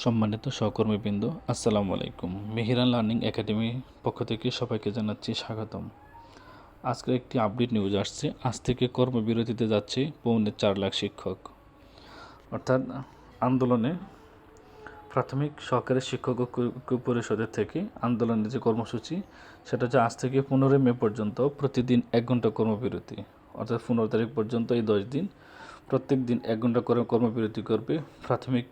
সম্মানিত সহকর্মীবৃন্দ, আসসালামু আলাইকুম। মেহিরান লার্নিং একাডেমি পক্ষ থেকে সবাইকে জানাচ্ছি স্বাগতম। আজকের একটি আপডেট নিউজ আসছে। আজ থেকে কর্মবিরতিতে যাচ্ছে পৌনে চার লাখ শিক্ষক। অর্থাৎ আন্দোলনে প্রাথমিক সহকারী শিক্ষক পরিষদের থেকে আন্দোলনের যে কর্মসূচি, সেটা হচ্ছে আজ থেকে পনেরোই মে পর্যন্ত প্রতিদিন এক ঘণ্টা কর্মবিরতি। অর্থাৎ পনেরো তারিখ পর্যন্ত এই দশ দিন প্রত্যেক দিন এক ঘণ্টা করে কর্মবিরতি করবে প্রাথমিক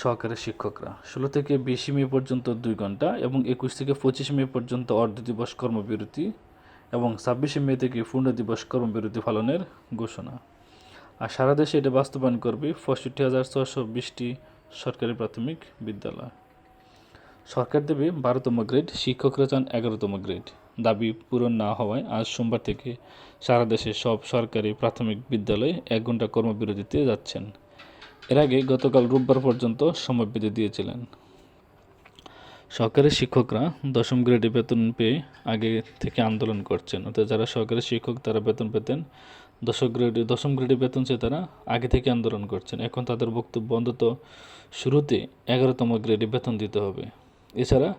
সহকারী শিক্ষকরা। ষোলো থেকে বিশে মে পর্যন্ত দুই ঘণ্টা এবং একুশ থেকে পঁচিশ মে পর্যন্ত অর্ধ দিবস কর্মবিরতি এবং ছাব্বিশে মে থেকে পূর্ণ দিবস কর্মবিরতি পালনের ঘোষণা। আর সারা দেশে এটা বাস্তবায়ন করবে পঁয়ষট্টি হাজার ছশো বিশটি সরকারি প্রাথমিক বিদ্যালয়। সরকার দেবে বারোতম গ্রেড, শিক্ষকরা চান এগারোতম গ্রেড। দাবি পূরণ না হওয়ায় আজ সোমবার থেকে সারা দেশে সব সরকারি প্রাথমিক বিদ্যালয়ে এক ঘণ্টা কর্মবিরতিতে যাচ্ছেন। এর আগে গতকাল রোববার পর্যন্ত সময় বেঁধে দিয়েছিলেন। সরকারি শিক্ষকরা দশম গ্রেডে বেতন পেয়ে আগে থেকে আন্দোলন করছেন। অর্থাৎ যারা সরকারি শিক্ষক, তারা বেতন পেতেন। দশম গ্রেডে দশম গ্রেডে বেতন চেয়ে তারা আগে থেকে আন্দোলন করছেন। এখন তাদের বক্তব্য অন্তত শুরুতে এগারোতম গ্রেডে বেতন দিতে হবে। এছাড়া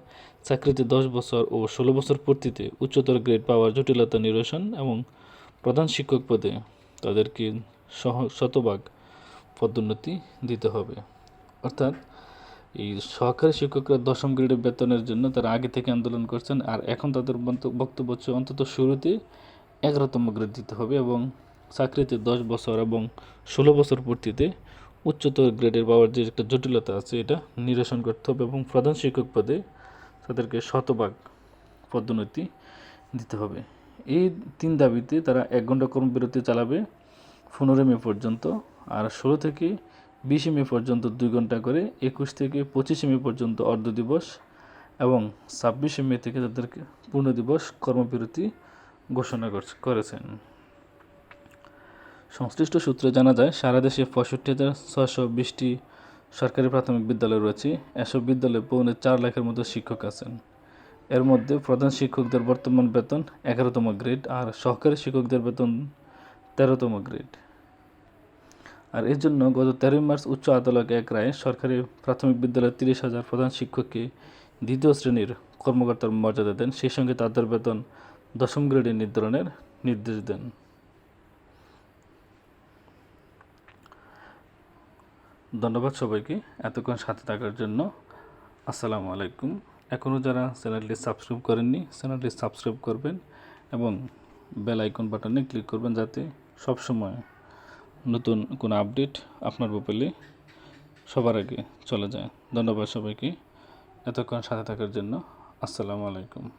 চাকরিতে দশ বছর ও ষোলো বছর পূর্তিতে উচ্চতর গ্রেড পাওয়ার জটিলতা নিরসন এবং প্রধান শিক্ষক পদে তাদেরকে সহ, শতভাগ পদোন্নতি দিতে হবে। অর্থাৎ এই সহকারী শিক্ষকরা দশম গ্রেডের বেতনের জন্য তারা আগে থেকে আন্দোলন করছেন আর এখন তাদের বক্তব্য হচ্ছে অন্তত শুরুতে এগারোতম গ্রেড দিতে হবে এবং চাকরিতে দশ বছর এবং ষোলো বছর পূর্তিতে উচ্চতর গ্রেডের পাওয়ার যে একটা জটিলতা আছে এটা নিরসন করতে হবে এবং প্রধান শিক্ষক পদে তাদেরকে শতভাগ পদোন্নতি দিতে হবে। এই তিন দাবিতে তারা এক ঘণ্টা কর্মবিরতি চালাবে পনেরোই মে পর্যন্ত আর ষোলো থেকে বিশে মে পর্যন্ত দুই ঘণ্টা করে একুশ থেকে পঁচিশে মে পর্যন্ত অর্ধ দিবস এবং ছাব্বিশে মে থেকে তাদেরকে পূর্ণ দিবস কর্মবিরতি ঘোষণা করছে- করেছেন। সংশ্লিষ্ট সূত্রে জানা যায়, সারা দেশে পঁয়ষট্টি হাজার ছশো বিশটি সরকারি প্রাথমিক বিদ্যালয় রয়েছে। এসব বিদ্যালয়ে পৌনে চার লাখের মতো শিক্ষক আছেন। এর মধ্যে প্রধান শিক্ষকদের বর্তমান বেতন এগারোতম গ্রেড আর সহকারী শিক্ষকদের বেতন তেরোতম গ্রেড। আর এর জন্য গত তেরোই মার্চ উচ্চ আদালত এক রায়ে সরকারি প্রাথমিক বিদ্যালয়ের তিরিশ হাজার প্রধান শিক্ষককে দ্বিতীয় শ্রেণির কর্মকর্তার মর্যাদা দেন। সেই সঙ্গে তাদের বেতন দশম গ্রেডে নির্ধারণের নির্দেশ দেন। ধন্যবাদ সবাইকে এতক্ষণ সাথে থাকার জন্য। আসসালামু আলাইকুম। এখনও যারা চ্যানেলটি সাবস্ক্রাইব করেননি, চ্যানেলটি সাবস্ক্রাইব করবেন এবং বেল আইকন বাটনে ক্লিক করবেন যাতে সবসময় নতুন কোনো আপডেট আপনার পেলে সবার আগে চলে যায়। ধন্যবাদ সবাইকে। এতক্ষণ সাথে থাকার জন্য আসসালামু আলাইকুম।